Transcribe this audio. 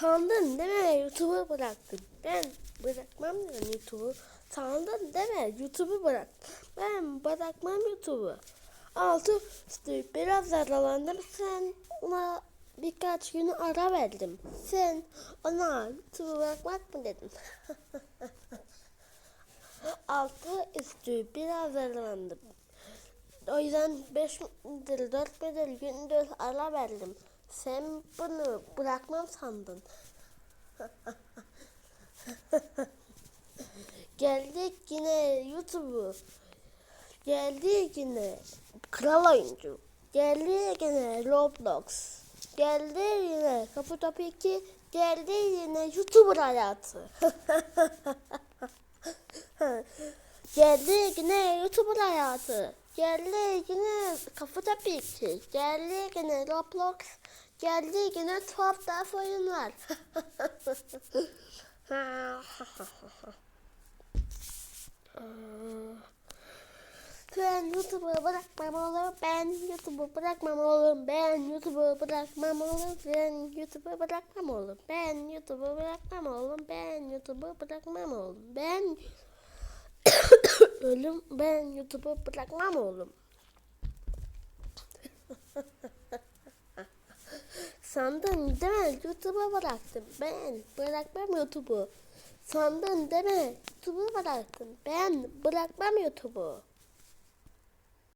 Sandın değil mi? YouTube'u bıraktım. Ben bırakmam yani YouTube'u. Sandın değil mi? YouTube'u bırak. Ben bırakmam YouTube'u. Altı üstü biraz zaralandım. Sen ona birkaç gün ara verdim. Sen ona YouTube'u bırakmak mı dedin? Altı üstü biraz zaralandım. O yüzden 5 midir 4 midir gündür ara verdim. Sen bunu bırakmam sandın. Geldik yine YouTube'u. Geldi yine Kral Oyuncu. Geldi yine Roblox. Geldi yine Kapı Topu 2. Geldi yine YouTuber hayatı. Geldi yine YouTuber hayatı. Geldi yine Kapı Topu 2. Geldi yine Roblox. Geldi yine tuhaf tuhaf oyunlar. Ben YouTube'u bırakmam oğlum. Ben YouTube'u bırakmam oğlum. Ben YouTube'u bırakmam oğlum. Ben YouTube'u bırakmam oğlum. Ben YouTube'u bırakmam oğlum. Ben YouTube'u bırakmam oğlum. Ben ölüm ben YouTube'u bırakmam oğlum. Sandın değil mi? YouTube'u bıraktım. Ben bırakmam YouTube'u. Sandın değil mi? YouTube'u bıraktım. Ben bırakmam YouTube'u.